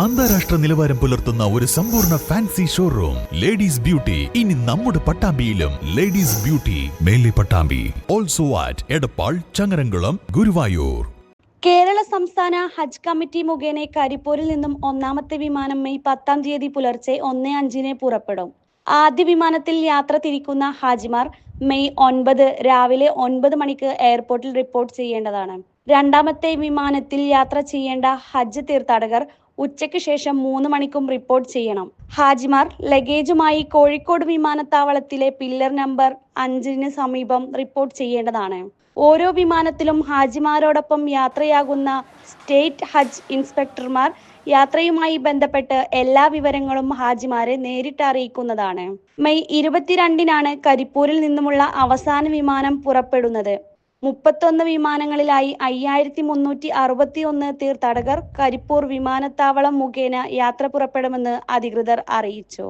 അന്താരാഷ്ട്ര നിലവാരം പുലർത്തുന്ന ഒരു സമ്പൂർണ ഫാൻസി ഷോറൂം ലേഡീസ് ബ്യൂട്ടി ഇനി നമ്മുടെ പട്ടാമ്പിയിലും ladies beauty Mele Pattambi. Also at Edappal Changaramkulam Guruvayur. Kerala സംസ്ഥാന ഹജ്ജ് കമ്മിറ്റി മുഖേന കരിപ്പൂരിൽ നിന്നും ഒന്നാമത്തെ വിമാനം മെയ് പത്താം തീയതി പുലർച്ചെ ഒന്ന് അഞ്ചിന് പുറപ്പെടും. ആദ്യ വിമാനത്തിൽ യാത്ര തിരിക്കുന്ന ഹാജിമാർ മെയ് ഒൻപത് രാവിലെ ഒൻപത് മണിക്ക് എയർപോർട്ടിൽ റിപ്പോർട്ട് ചെയ്യേണ്ടതാണ്. രണ്ടാമത്തെ വിമാനത്തിൽ യാത്ര ചെയ്യേണ്ട ഹജ്ജ് തീർത്ഥാടകർ ഉച്ചയ്ക്ക് ശേഷം മൂന്ന് മണിക്കും റിപ്പോർട്ട് ചെയ്യണം. ഹാജിമാർ ലഗേജുമായി കോഴിക്കോട് വിമാനത്താവളത്തിലെ പില്ലർ നമ്പർ അഞ്ചിന് സമീപം റിപ്പോർട്ട് ചെയ്യേണ്ടതാണ്. ഓരോ വിമാനത്തിലും ഹാജിമാരോടൊപ്പം യാത്രയാകുന്ന സ്റ്റേറ്റ് ഹജ്ജ് ഇൻസ്പെക്ടർമാർ യാത്രയുമായി ബന്ധപ്പെട്ട് എല്ലാ വിവരങ്ങളും ഹാജിമാരെ നേരിട്ട് അറിയിക്കുന്നതാണ്. മെയ് ഇരുപത്തിരണ്ടിനാണ് കരിപ്പൂരിൽ നിന്നുമുള്ള അവസാന വിമാനം പുറപ്പെടുന്നത്. മുപ്പത്തൊന്ന് വിമാനങ്ങളിലായി അയ്യായിരത്തി മുന്നൂറ്റി അറുപത്തി ഒന്ന് തീർത്ഥാടകർ കരിപ്പൂർ വിമാനത്താവളം മുഖേന യാത്ര പുറപ്പെടുമെന്ന് അധികൃതർ അറിയിച്ചു.